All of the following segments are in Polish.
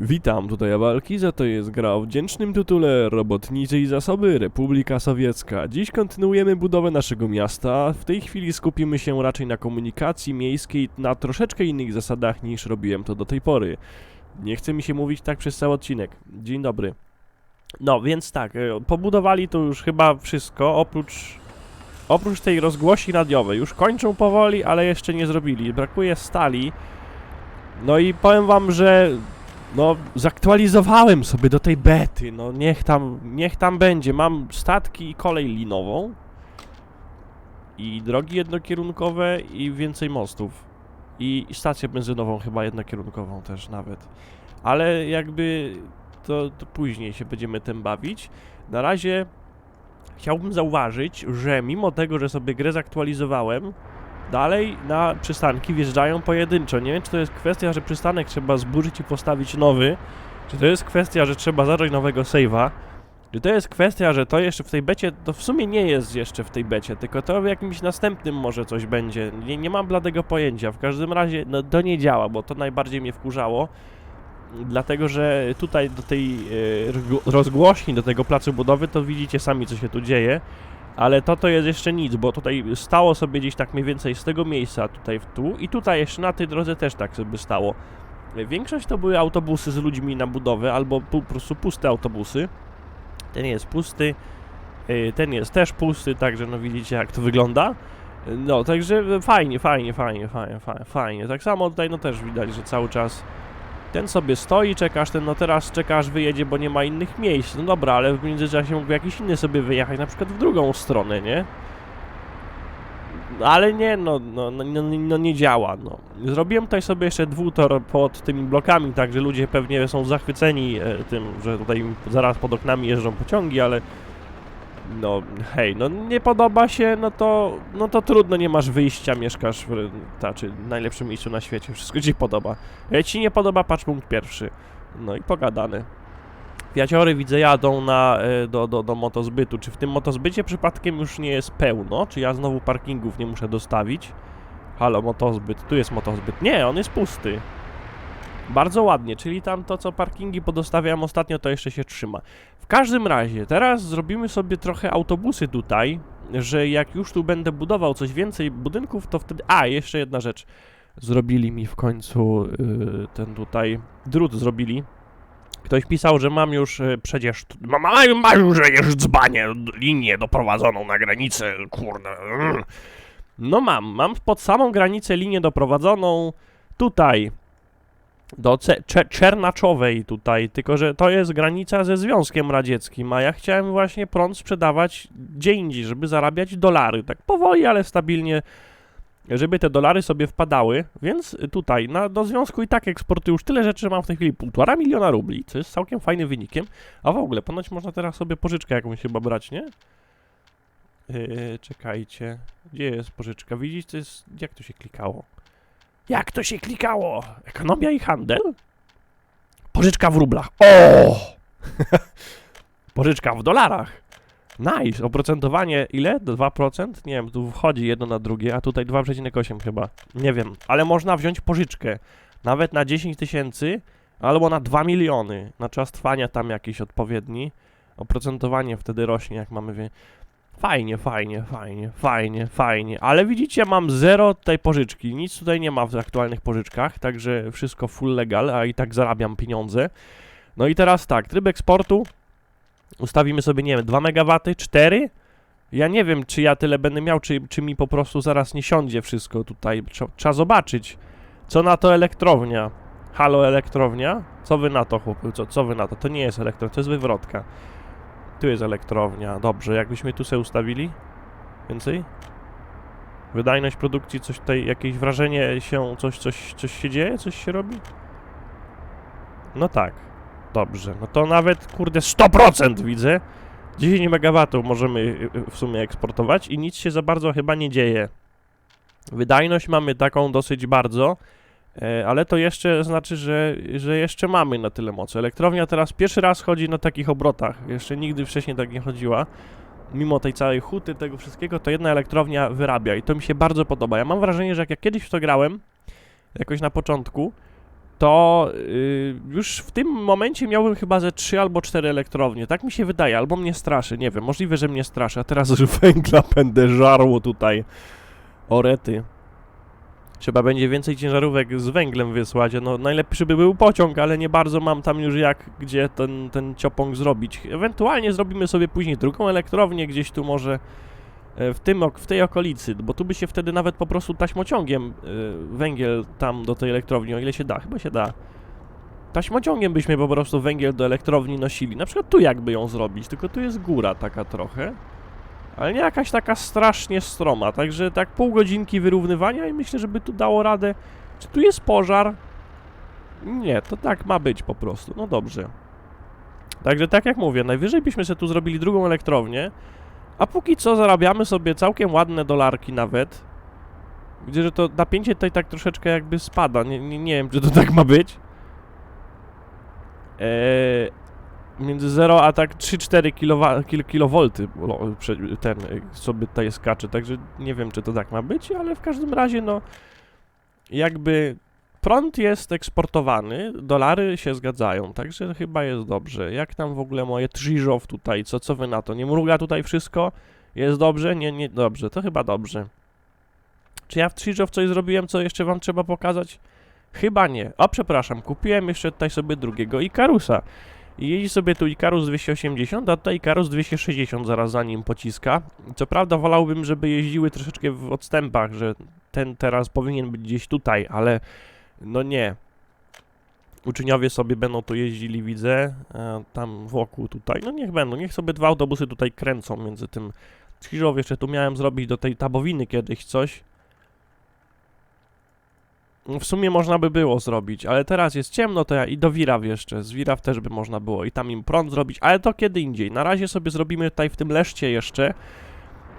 Witam, tutaj Awalkiza, to jest gra o wdzięcznym tytule Robotnicy i Zasoby Republika Sowiecka. Dziś kontynuujemy budowę naszego miasta. W tej chwili skupimy się raczej na komunikacji miejskiej na troszeczkę innych zasadach niż robiłem to do tej pory. Nie chce mi się mówić tak przez cały odcinek. Dzień dobry. No, więc tak, e, pobudowali to już chyba wszystko, oprócz oprócz tej rozgłosi radiowej. Już kończą powoli, ale jeszcze nie zrobili. Brakuje stali. No i powiem wam, że no, zaktualizowałem sobie do tej bety, no niech tam, niech tam będzie. Mam statki i kolej linową i drogi jednokierunkowe i więcej mostów. I stację benzynową chyba jednokierunkową też nawet. Ale jakby to, to później się będziemy tym bawić. Na razie chciałbym zauważyć, że mimo tego, że sobie grę zaktualizowałem, dalej na przystanki wjeżdżają pojedynczo. Nie wiem, czy to jest kwestia, że przystanek trzeba zburzyć i postawić nowy, czy to jest kwestia, że trzeba zacząć nowego save'a, czy to jest kwestia, że to jeszcze w tej becie, to w sumie nie jest jeszcze w tej becie, tylko to w jakimś następnym może coś będzie. Nie, nie mam bladego pojęcia. W każdym razie, no to nie działa, bo to najbardziej mnie wkurzało. Dlatego, że tutaj do tej e, rozgło- rozgłośni, do tego placu budowy, to widzicie sami, co się tu dzieje. Ale to to jest jeszcze nic, bo tutaj stało sobie gdzieś tak mniej więcej z tego miejsca tutaj w tu i tutaj jeszcze na tej drodze też tak sobie stało. Większość to były autobusy z ludźmi na budowę albo po prostu puste autobusy. Ten jest pusty, y, ten jest też pusty, także no widzicie jak to wygląda. No, także fajnie, fajnie, fajnie, fajnie, fajnie, fajnie. Tak samo tutaj no też widać, że cały czas ten sobie stoi, czekasz, ten no teraz czekasz, wyjedzie, bo nie ma innych miejsc. No dobra, ale w międzyczasie mógłby jakiś inny sobie wyjechać, na przykład w drugą stronę, nie? Ale nie, no, no, no, no, no nie działa, no. Zrobiłem tutaj sobie jeszcze dwutor pod tymi blokami, także ludzie pewnie są zachwyceni e, tym, że tutaj zaraz pod oknami jeżdżą pociągi, ale no hej, no nie podoba się, no to, no to trudno, nie masz wyjścia, mieszkasz w znaczy, najlepszym miejscu na świecie, wszystko ci podoba. Jak ci nie podoba, patrz punkt pierwszy. No i pogadane. Fiaciory widzę jadą na, e, do, do, do motozbytu. Czy w tym motozbycie przypadkiem już nie jest pełno? Czy ja znowu parkingów nie muszę dostawić? Halo, motozbyt. Tu jest motozbyt. Nie, on jest pusty. Bardzo ładnie, czyli tam to, co parkingi podostawiałem ostatnio, to jeszcze się trzyma. Każdym razie, teraz zrobimy sobie trochę autobusy tutaj, że jak już tu będę budował coś więcej budynków, to wtedy... A, jeszcze jedna rzecz. Zrobili mi w końcu yy, ten tutaj drut zrobili. Ktoś pisał, że mam już y, przecież. Mam, mam, mam już przecież dzbanie, linię doprowadzoną na granicę, kurde. mm. No mam, mam pod samą granicę linię doprowadzoną tutaj. Do Czernaczowej tutaj, tylko że to jest granica ze Związkiem Radzieckim, a ja chciałem właśnie prąd sprzedawać gdzie indziej, żeby zarabiać dolary, tak powoli, ale stabilnie żeby te dolary sobie wpadały, więc tutaj na, do związku i tak eksportuję już tyle rzeczy, że mam w tej chwili 1,5 miliona rubli, co jest całkiem fajnym wynikiem, a w ogóle ponoć można teraz sobie pożyczkę jakąś chyba brać, nie? Yy, czekajcie, gdzie jest pożyczka? Widzisz, to jest, jak to się klikało? Jak to się klikało? Ekonomia i handel? Pożyczka w rublach. O! Pożyczka w dolarach. Nice, oprocentowanie ile? 2%? Nie wiem, tu wchodzi jedno na drugie, a tutaj 2,8 chyba. Nie wiem, ale można wziąć pożyczkę. Nawet na 10 tysięcy albo na 2 miliony. Na czas trwania tam jakiś odpowiedni. Oprocentowanie wtedy rośnie, jak mamy wie. Fajnie, fajnie, fajnie, fajnie, fajnie. Ale widzicie, mam zero tej pożyczki. Nic tutaj nie ma w aktualnych pożyczkach, także wszystko full legal, a i tak zarabiam pieniądze. No i teraz tak, tryb eksportu ustawimy sobie, nie wiem, 2 MW, 4? Ja nie wiem, czy ja tyle będę miał, czy, czy mi po prostu zaraz nie siądzie wszystko tutaj. Trza, trzeba zobaczyć. Co na to elektrownia? Halo elektrownia? Co wy na to, chłopy? Co, co wy na to? To nie jest elektrownia, to jest wywrotka. Tu jest elektrownia. Dobrze, jakbyśmy tu sobie ustawili? Więcej? Wydajność produkcji, coś tutaj, jakieś wrażenie się, coś, coś, coś się dzieje? Coś się robi? No tak. Dobrze, no to nawet, kurde, 100% widzę. 10 MW możemy y, y, w sumie eksportować i nic się za bardzo chyba nie dzieje. Wydajność mamy taką dosyć bardzo, ale to jeszcze znaczy, że, że jeszcze mamy na tyle mocy. Elektrownia teraz pierwszy raz chodzi na takich obrotach. Jeszcze nigdy wcześniej tak nie chodziła. Mimo tej całej huty, tego wszystkiego, to jedna elektrownia wyrabia i to mi się bardzo podoba. Ja mam wrażenie, że jak ja kiedyś w to grałem, jakoś na początku, to y, już w tym momencie miałbym chyba ze 3 albo 4 elektrownie. Tak mi się wydaje, albo mnie straszy, nie wiem, możliwe, że mnie straszy, a teraz już węgla będę żarło tutaj. Orety. Trzeba będzie więcej ciężarówek z węglem wysłać. No najlepszy by był pociąg, ale nie bardzo mam tam już jak, gdzie ten, ten ciopąg zrobić. Ewentualnie zrobimy sobie później drugą elektrownię gdzieś tu może e, w, tym, w tej okolicy, bo tu by się wtedy nawet po prostu taśmociągiem e, węgiel tam do tej elektrowni, o ile się da, chyba się da. Taśmociągiem byśmy po prostu węgiel do elektrowni nosili. Na przykład tu jakby ją zrobić, tylko tu jest góra taka trochę. Ale nie jakaś taka strasznie stroma, także tak pół godzinki wyrównywania i myślę, żeby tu dało radę. Czy tu jest pożar? Nie, to tak ma być po prostu. No dobrze. Także tak jak mówię, najwyżej byśmy sobie tu zrobili drugą elektrownię, a póki co zarabiamy sobie całkiem ładne dolarki nawet. Widzę, że to napięcie tutaj tak troszeczkę jakby spada. Nie, nie, nie wiem, czy to tak ma być. Eee, między 0 a tak 3-4 kilowa- kil- kilowolty lo- prze- ten y, sobie tutaj skacze, także nie wiem czy to tak ma być, ale w każdym razie no jakby prąd jest eksportowany, dolary się zgadzają, także chyba jest dobrze. Jak tam w ogóle moje Trzyżow tutaj, co, co wy na to? Nie mruga tutaj wszystko? Jest dobrze? Nie, nie, dobrze, to chyba dobrze. Czy ja w Trzyżow coś zrobiłem, co jeszcze wam trzeba pokazać? Chyba nie. O, przepraszam, kupiłem jeszcze tutaj sobie drugiego Ikarusa. I jeździ sobie tu Ikarus 280, a tutaj Ikarus 260 zaraz za nim pociska. Co prawda wolałbym, żeby jeździły troszeczkę w odstępach, że ten teraz powinien być gdzieś tutaj, ale no nie. Uczniowie sobie będą tu jeździli, widzę, e, tam wokół tutaj. No niech będą, niech sobie dwa autobusy tutaj kręcą między tym. Krzyżow jeszcze tu miałem zrobić do tej tabowiny kiedyś coś. W sumie można by było zrobić, ale teraz jest ciemno, to ja i do Wiraw jeszcze, z Wiraw też by można było i tam im prąd zrobić, ale to kiedy indziej. Na razie sobie zrobimy tutaj w tym Leszcie jeszcze.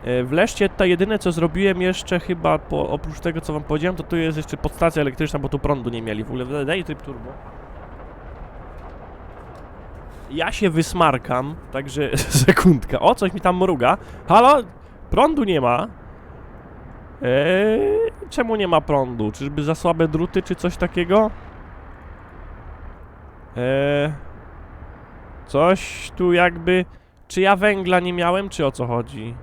E, W Leszcie to jedyne co zrobiłem jeszcze chyba, po, oprócz tego co wam powiedziałem, to tu jest jeszcze podstacja elektryczna, bo tu prądu nie mieli w ogóle. Daj tryb turbo. Ja się wysmarkam, także sekundka. O, coś mi tam mruga. Halo? Prądu nie ma. Eee, czemu nie ma prądu? Czyżby za słabe druty, czy coś takiego? Eee, coś tu jakby... Czy ja węgla nie miałem, czy o co chodzi?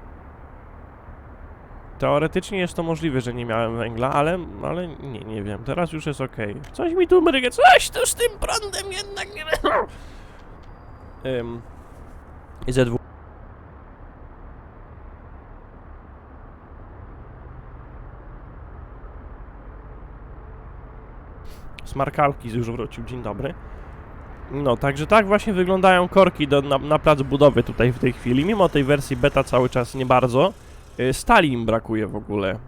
Teoretycznie jest to możliwe, że nie miałem węgla, ale, ale nie, nie wiem. Teraz już jest ok. Coś mi tu mryga, coś tu z tym prądem jednak nie. Ym, I ZW. Smarkalki już wrócił, dzień dobry. No, także tak właśnie wyglądają korki do, na, na plac budowy tutaj w tej chwili. Mimo tej wersji beta cały czas nie bardzo. Y, Stali im brakuje w ogóle.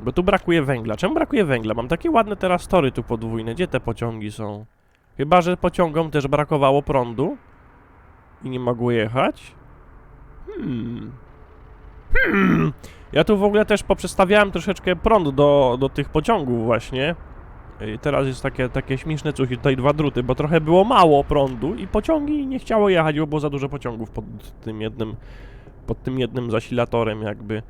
Bo tu brakuje węgla. Czemu brakuje węgla? Mam takie ładne teraz tory tu podwójne. Gdzie te pociągi są? Chyba, że pociągom też brakowało prądu. I nie mogło jechać. Hmm. Hmm. Ja tu w ogóle też poprzestawiałem troszeczkę prąd do, do tych pociągów właśnie. I teraz jest takie, takie śmieszne cuchy, tutaj dwa druty, bo trochę było mało prądu i pociągi nie chciało jechać, bo było za dużo pociągów pod tym jednym, pod tym jednym zasilatorem jakby.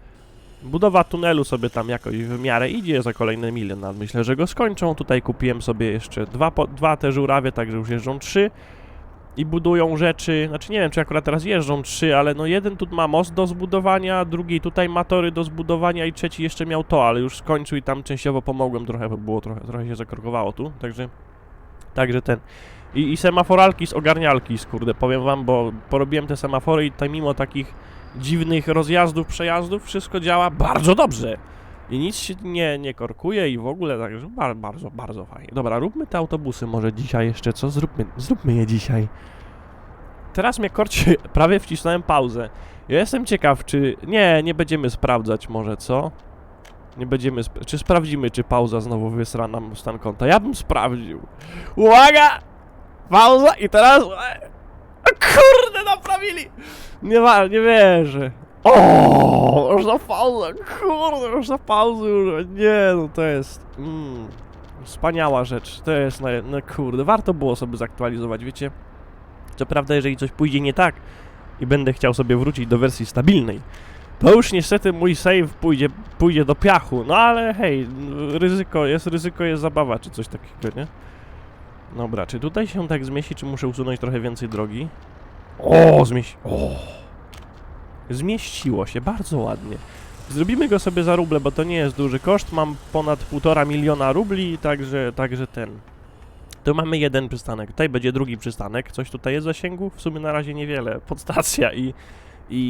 Budowa tunelu sobie tam jakoś w miarę idzie za kolejne milion, myślę, że go skończą. Tutaj kupiłem sobie jeszcze dwa, dwa te żurawie, także już jeżdżą trzy i budują rzeczy, znaczy nie wiem, czy akurat teraz jeżdżą trzy, ale no jeden tu ma most do zbudowania, drugi tutaj ma tory do zbudowania i trzeci jeszcze miał to, ale już skończył i tam częściowo pomogłem trochę, bo było trochę, trochę się zakrokowało tu, także, także ten. I, I semaforalki z ogarnialki, kurde, powiem wam, bo porobiłem te semafory i tutaj mimo takich dziwnych rozjazdów, przejazdów, wszystko działa bardzo dobrze. I nic się nie, nie korkuje i w ogóle, także bar, bardzo, bardzo fajnie. Dobra, róbmy te autobusy może dzisiaj jeszcze, co? Zróbmy, zróbmy je dzisiaj. Teraz mnie korci, prawie wcisnąłem pauzę. Ja jestem ciekaw, czy... Nie, nie będziemy sprawdzać może, co? Nie będziemy... Sp... Czy sprawdzimy, czy pauza znowu wysra nam stan konta? Ja bym sprawdził. Uwaga! Pauza i teraz... O kurde, naprawili! Nie, nie wierzę. O, już na pauzę, kurde, już na pauzę, nie, no to jest, mm, wspaniała rzecz, to jest, no, no kurde, warto było sobie zaktualizować, wiecie, co prawda, jeżeli coś pójdzie nie tak i będę chciał sobie wrócić do wersji stabilnej, to już niestety mój save pójdzie, pójdzie do piachu, no ale hej, ryzyko, jest ryzyko, jest zabawa, czy coś takiego, nie? Dobra, czy tutaj się tak zmieści, czy muszę usunąć trochę więcej drogi? O, zmieści... O! Zmieściło się, bardzo ładnie. Zrobimy go sobie za ruble, bo to nie jest duży koszt. Mam ponad półtora miliona rubli, także, także ten. Tu mamy jeden przystanek. Tutaj będzie drugi przystanek. Coś tutaj jest w zasięgu? W sumie na razie niewiele. Podstacja i, i,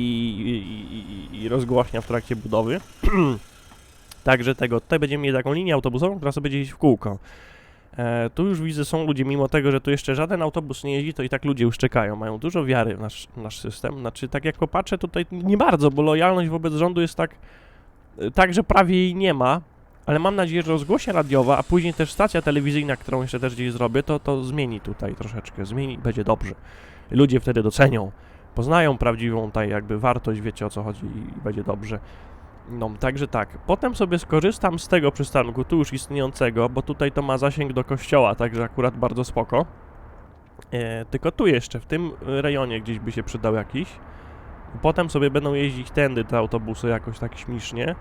i, i, i rozgłośnia w trakcie budowy. także tego. Tutaj będziemy mieli taką linię autobusową, która sobie będzie iść w kółko. E, tu już widzę, są ludzie, mimo tego, że tu jeszcze żaden autobus nie jeździ, to i tak ludzie już czekają. Mają dużo wiary w nasz, nasz system. Znaczy, tak jak popatrzę, tutaj nie bardzo, bo lojalność wobec rządu jest tak, e, tak, że prawie jej nie ma. Ale mam nadzieję, że rozgłosia radiowa, a później też stacja telewizyjna, którą jeszcze też gdzieś zrobię, to, to zmieni tutaj troszeczkę. Zmieni, będzie dobrze. Ludzie wtedy docenią, poznają prawdziwą tutaj jakby wartość, wiecie o co chodzi i będzie dobrze. No, także tak. Potem sobie skorzystam z tego przystanku, tu już istniejącego, bo tutaj to ma zasięg do kościoła, także akurat bardzo spoko. E, tylko tu jeszcze, w tym rejonie gdzieś by się przydał jakiś. Potem sobie będą jeździć tędy te autobusy jakoś tak śmiesznie.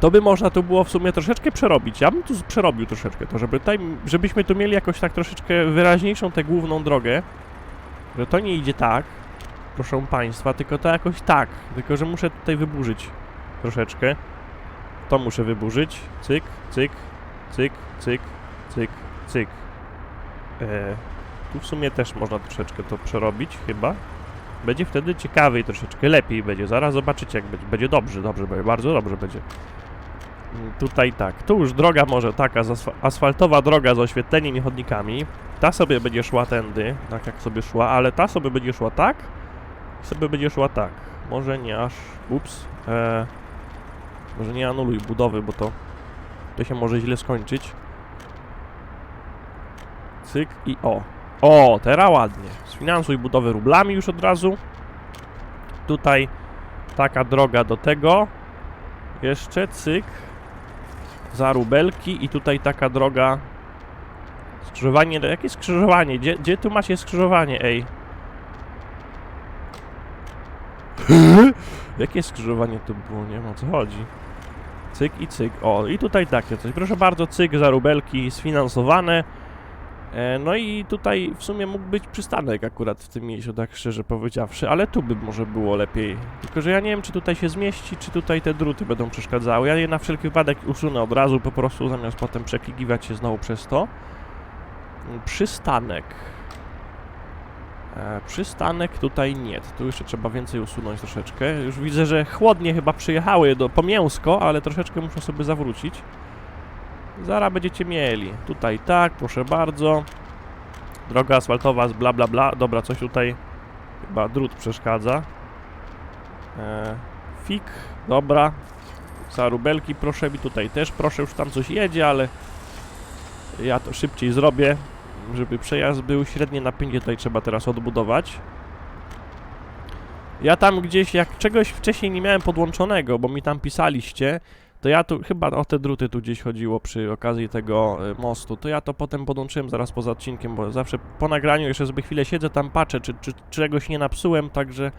To by można tu było w sumie troszeczkę przerobić. Ja bym tu przerobił troszeczkę to, żeby tutaj, żebyśmy tu mieli jakoś tak troszeczkę wyraźniejszą tę główną drogę. Że to nie idzie tak, proszę państwa, tylko to jakoś tak. Tylko, że muszę tutaj wyburzyć troszeczkę. To muszę wyburzyć. Cyk, cyk, cyk, cyk, cyk, cyk. E, tu w sumie też można troszeczkę to przerobić, chyba. Będzie wtedy ciekawiej troszeczkę, lepiej będzie. Zaraz zobaczycie, jak będzie. Będzie dobrze, dobrze, będzie, bardzo dobrze będzie. Mm, Tutaj tak, tu już droga może taka, asfaltowa droga z oświetleniem i chodnikami. Ta sobie będzie szła tędy, tak jak sobie szła, ale ta sobie będzie szła tak, sobie będzie szła tak. Może nie aż, ups, e, może nie anuluj budowy, bo to, to się może źle skończyć. Cyk i o. O, teraz ładnie. Sfinansuj budowę rublami już od razu. Tutaj taka droga do tego. Jeszcze cyk. Za rubelki i tutaj taka droga. Skrzyżowanie, jakie skrzyżowanie? Gdzie, gdzie tu macie skrzyżowanie, ej? Jakie skrzyżowanie to było? Nie wiem o co chodzi. Cyk i cyk. O, i tutaj takie coś. Proszę bardzo, cyk za rubelki sfinansowane. E, no i tutaj w sumie mógł być przystanek akurat w tym miejscu, tak szczerze powiedziawszy, ale tu by może było lepiej. Tylko, że ja nie wiem, czy tutaj się zmieści, czy tutaj te druty będą przeszkadzały. Ja je na wszelki wypadek usunę od razu, po prostu zamiast potem przeklikiwać się znowu przez to. Przystanek. E, przystanek tutaj nie. Tu jeszcze trzeba więcej usunąć troszeczkę. Już widzę, że chłodnie chyba przyjechały do Pomięsko, ale troszeczkę muszę sobie zawrócić. Zaraz będziecie mieli. Tutaj tak, proszę bardzo. Droga asfaltowa z bla bla bla. Dobra, coś tutaj chyba drut przeszkadza. E, fik, dobra. Zarubelki proszę mi tutaj też. Proszę, już tam coś jedzie, ale ja to szybciej zrobię, żeby przejazd był. Średnie napięcie tutaj trzeba teraz odbudować. Ja tam gdzieś, jak czegoś wcześniej nie miałem podłączonego, bo mi tam pisaliście, to ja tu, chyba o te druty tu gdzieś chodziło przy okazji tego y, mostu, to ja to potem podłączyłem zaraz poza odcinkiem, bo zawsze po nagraniu jeszcze sobie chwilę siedzę tam, patrzę, czy, czy, czy czegoś nie napsułem, także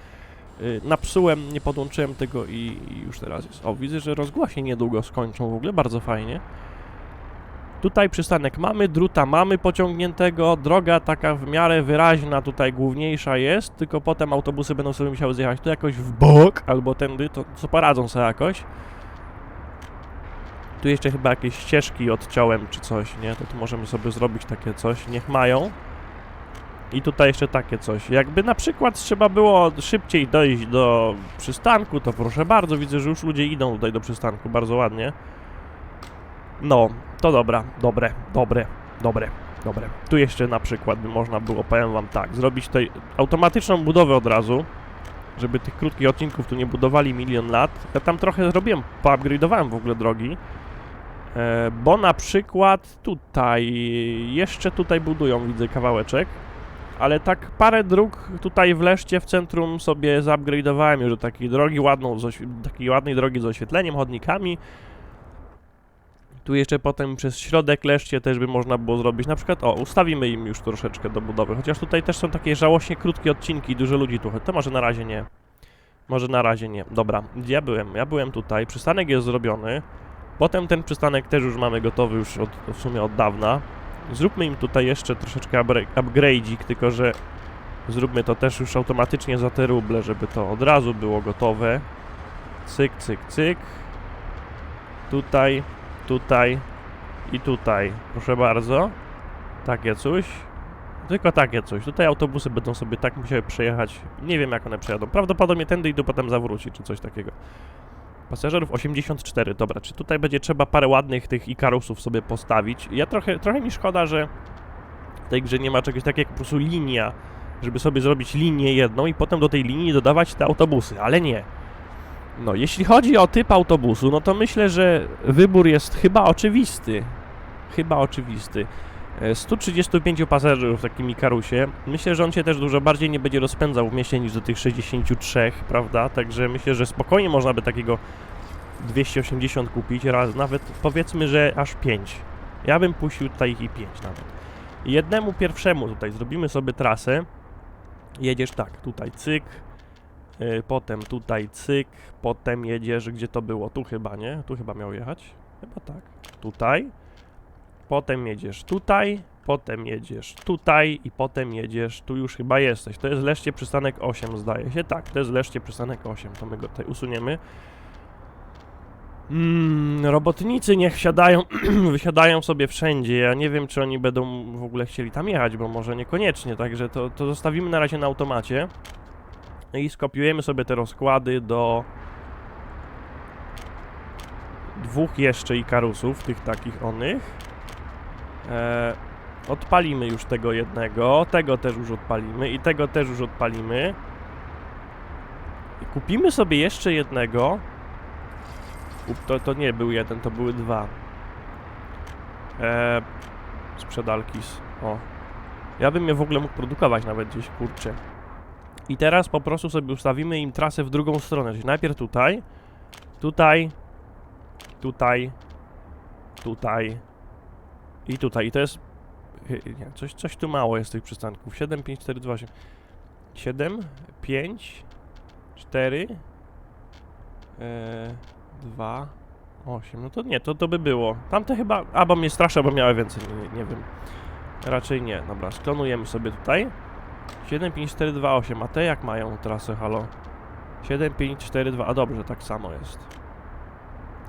y, napsułem, nie podłączyłem tego i, i już teraz jest. O, widzę, że rozgłośnie niedługo skończą w ogóle, bardzo fajnie. Tutaj przystanek mamy, druta mamy pociągniętego, droga taka w miarę wyraźna tutaj główniejsza jest, tylko potem autobusy będą sobie musiały zjechać tu jakoś w bok albo tędy, to co poradzą sobie jakoś. Tu jeszcze chyba jakieś ścieżki odciąłem czy coś, nie? To tu możemy sobie zrobić takie coś, niech mają. I tutaj jeszcze takie coś. Jakby na przykład trzeba było szybciej dojść do przystanku, to proszę bardzo, widzę, że już ludzie idą tutaj do przystanku, bardzo ładnie. No, to dobra, dobre, dobre, dobre, dobre. Tu jeszcze na przykład by można było, powiem wam tak, zrobić tutaj automatyczną budowę od razu, żeby tych krótkich odcinków tu nie budowali milion lat. Ja tam trochę zrobiłem, poupgrade'owałem w ogóle drogi, e, bo na przykład tutaj, jeszcze tutaj budują, widzę kawałeczek, ale tak parę dróg tutaj w Leszcie w centrum sobie zupgrade'owałem już do takiej drogi ładną, takiej ładnej drogi z oświetleniem, chodnikami, tu jeszcze potem przez środek Leszcie też by można było zrobić. Na przykład, o, ustawimy im już troszeczkę do budowy. Chociaż tutaj też są takie żałośnie krótkie odcinki, dużo ludzi tu. To może na razie nie. Może na razie nie. Dobra, gdzie ja byłem? Ja byłem tutaj. Przystanek jest zrobiony. Potem ten przystanek też już mamy gotowy już od, w sumie od dawna. Zróbmy im tutaj jeszcze troszeczkę upgra- upgrade'ik, tylko że zróbmy to też już automatycznie za te ruble, żeby to od razu było gotowe. Cyk, cyk, cyk. Tutaj, tutaj i tutaj. Proszę bardzo. Takie coś. Tylko takie coś. Tutaj autobusy będą sobie tak musiały przejechać. Nie wiem jak one przejadą. Prawdopodobnie tędy i tu potem zawróci, czy coś takiego. Pasażerów 84, dobra, czy tutaj będzie trzeba parę ładnych tych Ikarusów sobie postawić? Ja trochę, trochę mi szkoda, że w tej grze nie ma czegoś takiego jak po prostu linia, żeby sobie zrobić linię jedną i potem do tej linii dodawać te autobusy, ale nie. No, jeśli chodzi o typ autobusu, no to myślę, że wybór jest chyba oczywisty. Chyba oczywisty. E, 135 pasażerów w takim Ikarusie. Myślę, że on się też dużo bardziej nie będzie rozpędzał w mieście niż do tych 63, prawda? Także myślę, że spokojnie można by takiego 280 kupić raz, nawet powiedzmy, że aż 5. Ja bym puścił tutaj i 5 nawet. Jednemu pierwszemu tutaj zrobimy sobie trasę. Jedziesz tak, tutaj cyk, potem tutaj cyk, potem jedziesz, gdzie to było? Tu chyba, nie? Tu chyba miał jechać? Chyba tak. Tutaj, potem jedziesz tutaj, potem jedziesz tutaj i potem jedziesz, tu już chyba jesteś. To jest Leszcie przystanek 8 zdaje się. Tak, to jest Leszcie przystanek 8, to my go tutaj usuniemy. Mm, robotnicy niech wsiadają, wysiadają sobie wszędzie. Ja nie wiem, czy oni będą w ogóle chcieli tam jechać, bo może niekoniecznie, także to, to zostawimy na razie na automacie. I skopiujemy sobie te rozkłady do dwóch jeszcze Ikarusów, tych takich onych. E, odpalimy już tego jednego, tego też już odpalimy i tego też już odpalimy. I kupimy sobie jeszcze jednego. Up, to, to nie był jeden, to były dwa. E, sprzedalkis. O. Ja bym je w ogóle mógł produkować nawet gdzieś, kurczę. I teraz po prostu sobie ustawimy im trasę w drugą stronę, czyli najpierw tutaj, tutaj, tutaj, tutaj i tutaj. I to jest... Nie, coś, coś tu mało jest tych przystanków. 7, 5, 4, 2, 8. 7, 5, 4, e, 2, 8. No to nie, to, to by było. Tamte chyba... A, bo mnie straszy, bo miały więcej, nie, nie wiem. Raczej nie. Dobra, sklonujemy sobie tutaj. 7, 5, 4, 2, 8. A te jak mają trasę, halo? 7, 5, 4, 2. A dobrze, tak samo jest.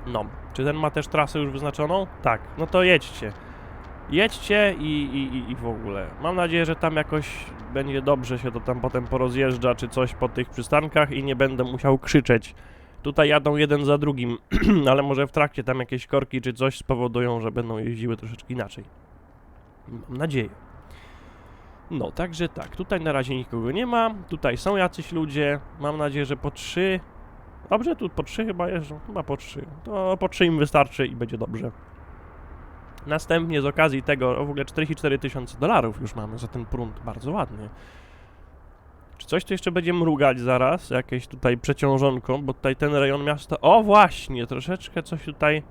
No. Czy ten ma też trasę już wyznaczoną? Tak. No to jedźcie. Jedźcie i, i- i w ogóle. Mam nadzieję, że tam jakoś będzie dobrze się to tam potem porozjeżdża czy coś po tych przystankach i nie będę musiał krzyczeć. Tutaj jadą jeden za drugim, ale może w trakcie tam jakieś korki czy coś spowodują, że będą jeździły troszeczkę inaczej. Mam nadzieję. No, także tak, tutaj na razie nikogo nie ma, tutaj są jacyś ludzie, mam nadzieję, że po trzy... Dobrze, tu po trzy chyba jeżdżą, chyba po trzy. To po trzy im wystarczy i będzie dobrze. Następnie z okazji tego, w ogóle 44 tysiące dolarów już mamy za ten prąd, bardzo ładnie. Czy coś tu jeszcze będzie mrugać zaraz? Jakieś tutaj przeciążonką, bo tutaj ten rejon miasta... O właśnie, troszeczkę coś tutaj...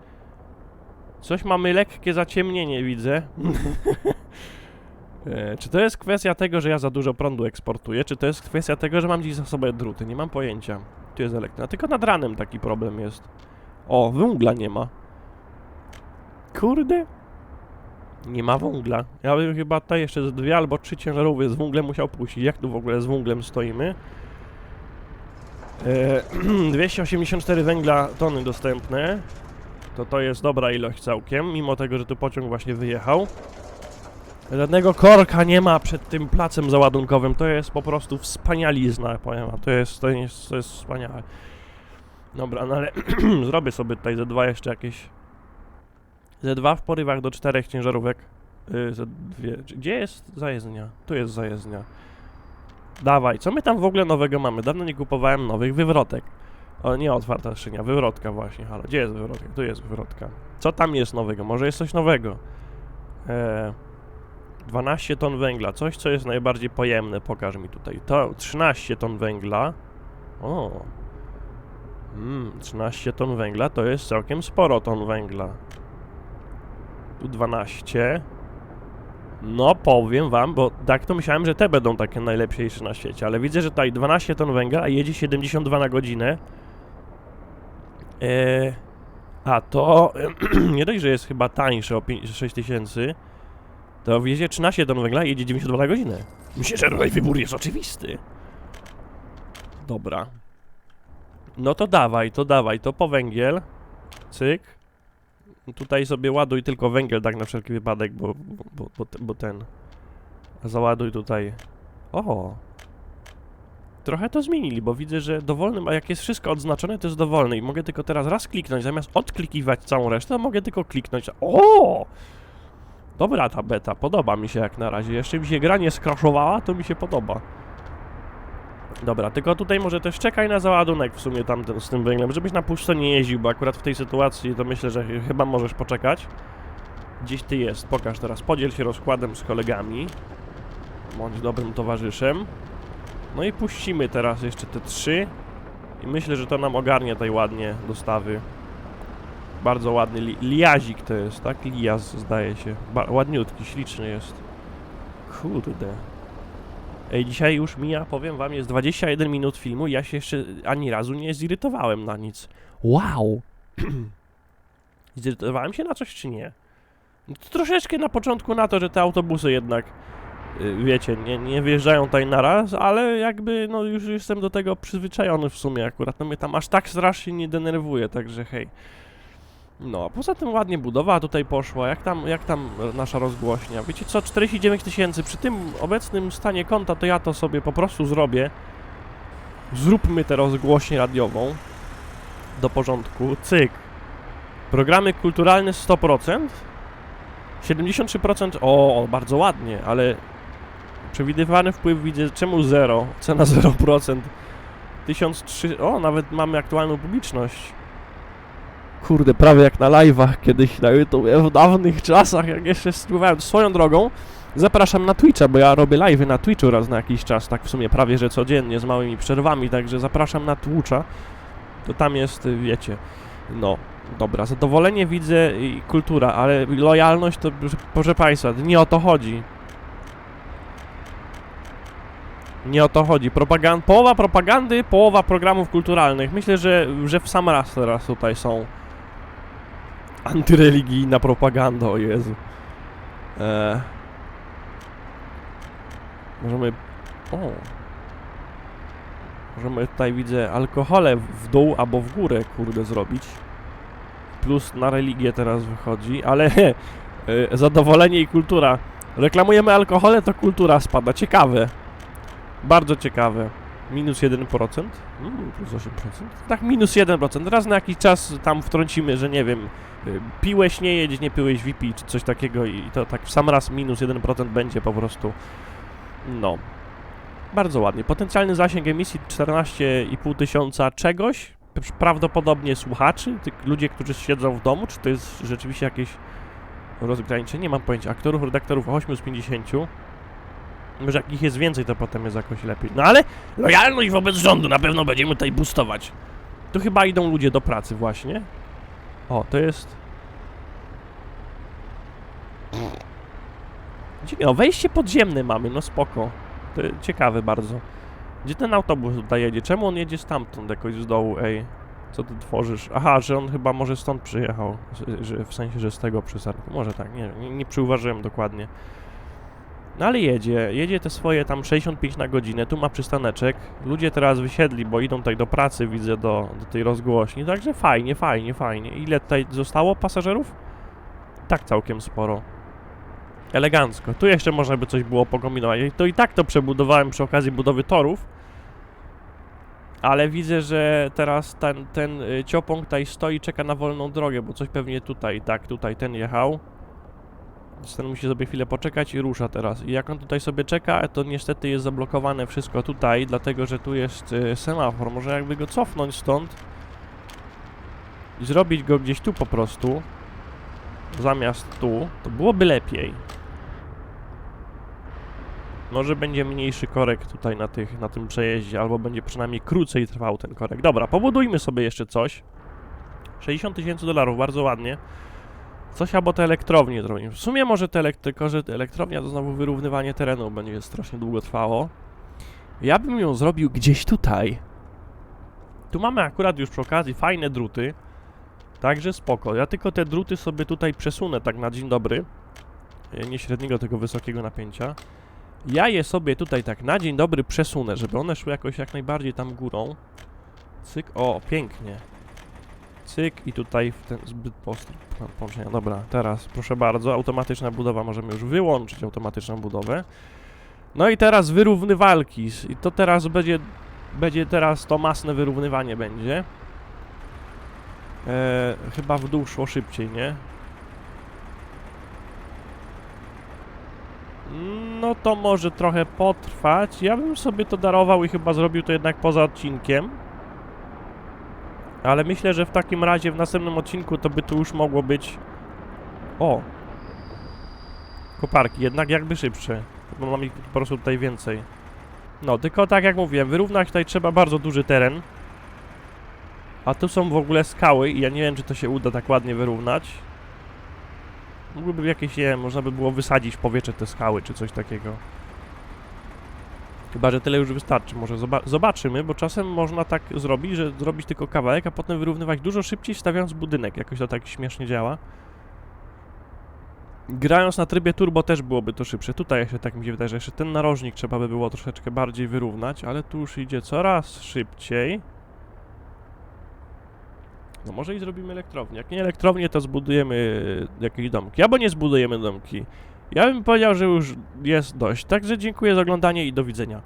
Coś mamy lekkie zaciemnienie, widzę. E, czy to jest kwestia tego, że ja za dużo prądu eksportuję, czy to jest kwestia tego, że mam gdzieś za sobą druty? Nie mam pojęcia. Tu jest elektryka. Tylko nad ranem taki problem jest. O, węgla nie ma. Kurde. Nie ma węgla. Ja bym chyba tutaj jeszcze z dwie albo trzy ciężarówki z węglem musiał puścić. Jak tu w ogóle z węglem stoimy? E, 284 węgla tony dostępne. To to jest dobra ilość całkiem, mimo tego, że tu pociąg właśnie wyjechał. Żadnego korka nie ma przed tym placem załadunkowym. To jest po prostu wspanializna, powiem wam. To jest, to jest, to jest wspaniałe. Dobra, no ale zrobię sobie tutaj ze dwa jeszcze jakieś ze dwa w porywach do czterech ciężarówek. Czy- Gdzie jest zajezdnia? Tu jest zajezdnia. Dawaj, co my tam w ogóle nowego mamy? Dawno nie kupowałem nowych wywrotek. O, nie otwarta szynia, wywrotka właśnie, halo. Gdzie jest wywrotka? Tu jest wywrotka. Co tam jest nowego? Może jest coś nowego? Eee, 12 ton węgla, coś co jest najbardziej pojemne, pokaż mi tutaj. To 13 ton węgla. O. Mm, 13 ton węgla to jest całkiem sporo ton węgla. Tu 12. No, powiem wam, bo tak to myślałem, że te będą takie najlepsze na świecie, ale widzę, że tutaj 12 ton węgla, a jedzie 72 na godzinę. Eee, A to nie dość, że jest chyba tańsze o 5, 6 tysięcy, to wiezie 13 ton węgla i jedzie 92 na godzinę. Myślę, że tutaj wybór jest oczywisty. Dobra. No to dawaj, to dawaj, to po węgiel. Cyk. Tutaj sobie ładuj tylko węgiel, tak na wszelki wypadek, bo, bo, bo, bo ten. Załaduj tutaj. O! Trochę to zmienili, bo widzę, że dowolnym, a jak jest wszystko odznaczone, to jest dowolny i mogę tylko teraz raz kliknąć, zamiast odklikiwać całą resztę, mogę tylko kliknąć. O! Dobra ta beta, podoba mi się jak na razie. Jeszcze mi się gra nie skraszowała, to mi się podoba. Dobra, tylko tutaj może też czekaj na załadunek w sumie tamten z tym węglem, żebyś na puszce nie jeździł, bo akurat w tej sytuacji to myślę, że ch- chyba możesz poczekać. Gdzieś ty jest, pokaż teraz, podziel się rozkładem z kolegami. Bądź dobrym towarzyszem. No i puścimy teraz jeszcze te trzy. I myślę, że to nam ogarnie tutaj ładnie dostawy. Bardzo ładny li liazik to jest, tak? Liaz zdaje się. Ba ładniutki, śliczny jest. Kurde. Ej, dzisiaj już mija, powiem wam, jest 21 minut filmu ja się jeszcze ani razu nie zirytowałem na nic. Wow! Zirytowałem się na coś czy nie? No troszeczkę na początku na to, że te autobusy jednak y, wiecie, nie, nie wjeżdżają tutaj naraz, ale jakby no już jestem do tego przyzwyczajony w sumie akurat, no mnie tam aż tak strasznie nie denerwuje, także hej. No, a poza tym ładnie budowa tutaj poszła, jak tam, jak tam nasza rozgłośnia? Wiecie co, 49 tysięcy, przy tym obecnym stanie konta to ja to sobie po prostu zrobię. Zróbmy tę rozgłośnię radiową do porządku, cyk. Programy kulturalne 100%, 73%, o, o, bardzo ładnie, ale przewidywany wpływ widzę, czemu 0? Cena 0%. 1003, o, nawet mamy aktualną publiczność. Kurde, prawie jak na live'ach kiedyś na YouTube, w dawnych czasach, jak jeszcze streamowałem. Swoją drogą, zapraszam na Twitcha, bo ja robię live'y na Twitchu raz na jakiś czas, tak w sumie prawie, że codziennie, z małymi przerwami, także zapraszam na Twitcha. To tam jest, y, wiecie, no, dobra, zadowolenie widzę i kultura, ale lojalność to, proszę Państwa, nie o to chodzi. Nie o to chodzi. Propagan połowa propagandy, połowa programów kulturalnych. Myślę, że, że w sam raz teraz tutaj są antyreligijna propaganda, o Jezu. Eee. Możemy... O. Możemy tutaj, widzę, alkohole w dół albo w górę, kurde, zrobić. Plus na religię teraz wychodzi, ale e, zadowolenie i kultura. Reklamujemy alkohole, to kultura spada. Ciekawe. Bardzo ciekawe. Minus 1%. Mm, plus 8%. Tak, minus 1%. Raz na jakiś czas tam wtrącimy, że nie wiem, y, piłeś nie jedź, nie piłeś VP czy coś takiego i to tak w sam raz minus 1% będzie po prostu. No. Bardzo ładnie. Potencjalny zasięg emisji 14,5 tysiąca czegoś. Prawdopodobnie słuchaczy, tych ludzie, którzy siedzą w domu, czy to jest rzeczywiście jakieś rozgraniczenie? Nie mam pojęcia. Aktorów, redaktorów 8 z 50. Może jak ich jest więcej, to potem jest jakoś lepiej. No ale lojalność wobec rządu na pewno będziemy tutaj boostować. Tu chyba idą ludzie do pracy właśnie. O, to jest... Dziwnie, o, wejście podziemne mamy, no spoko. To ciekawe bardzo. Gdzie ten autobus tutaj jedzie? Czemu on jedzie stamtąd jakoś z dołu, ej? Co ty tworzysz? Aha, że on chyba może stąd przyjechał. Że, w sensie, że z tego przysarku. Może tak, nie, nie, nie przyuważyłem dokładnie. No ale jedzie, jedzie te swoje tam 65 na godzinę, tu ma przystaneczek. Ludzie teraz wysiedli, bo idą tutaj do pracy, widzę, do, do tej rozgłośni. Także fajnie, fajnie, fajnie. Ile tutaj zostało pasażerów? Tak całkiem sporo. Elegancko. Tu jeszcze można by coś było pokombinować. To i tak to przebudowałem przy okazji budowy torów. Ale widzę, że teraz ten, ten y, ciopąg tutaj stoi czeka na wolną drogę, bo coś pewnie tutaj, tak, tutaj ten jechał. Ten musi sobie chwilę poczekać i rusza teraz. I jak on tutaj sobie czeka, to niestety jest zablokowane wszystko tutaj, dlatego że tu jest y, semafor. Może jakby go cofnąć stąd i zrobić go gdzieś tu po prostu, zamiast tu, to byłoby lepiej. Może będzie mniejszy korek tutaj na, tych, na tym przejeździe, albo będzie przynajmniej krócej trwał ten korek. Dobra, pobudujmy sobie jeszcze coś. 60 tysięcy dolarów, bardzo ładnie. Coś albo te elektrownie zrobimy. W sumie może te elek- tylko, że te elektrownia to znowu wyrównywanie terenu będzie strasznie długo trwało. Ja bym ją zrobił gdzieś tutaj. Tu mamy akurat już przy okazji fajne druty. Także spoko. Ja tylko te druty sobie tutaj przesunę tak na dzień dobry. E, Nie średniego, tego wysokiego napięcia. Ja je sobie tutaj tak na dzień dobry przesunę, żeby one szły jakoś jak najbardziej tam górą. Cyk, o, pięknie. Cyk i tutaj w ten zbyt połączenia. Dobra, teraz proszę bardzo, automatyczna budowa, możemy już wyłączyć automatyczną budowę. No i teraz wyrównywalki. I to teraz będzie, będzie teraz to masne wyrównywanie będzie. E, chyba w dół szło szybciej, nie? No to może trochę potrwać. Ja bym sobie to darował i chyba zrobił to jednak poza odcinkiem. Ale myślę, że w takim razie w następnym odcinku to by tu już mogło być... O! Koparki, jednak jakby szybsze. Bo mam ich po prostu tutaj więcej. No, tylko tak jak mówiłem, wyrównać tutaj trzeba bardzo duży teren. A tu są w ogóle skały i ja nie wiem, czy to się uda tak ładnie wyrównać. Mógłby jakieś, nie wiem, można by było wysadzić w powietrze te skały, czy coś takiego. Chyba, że tyle już wystarczy. Może zoba zobaczymy, bo czasem można tak zrobić, że zrobić tylko kawałek, a potem wyrównywać dużo szybciej, stawiając budynek. Jakoś to tak śmiesznie działa. Grając na trybie turbo też byłoby to szybsze. Tutaj jeszcze tak mi się wydaje, że jeszcze ten narożnik trzeba by było troszeczkę bardziej wyrównać, ale tu już idzie coraz szybciej. No może i zrobimy elektrownię. Jak nie elektrownię, to zbudujemy jakieś domki. Albo nie zbudujemy domki. Ja bym powiedział, że już jest dość. Także dziękuję za oglądanie i do widzenia.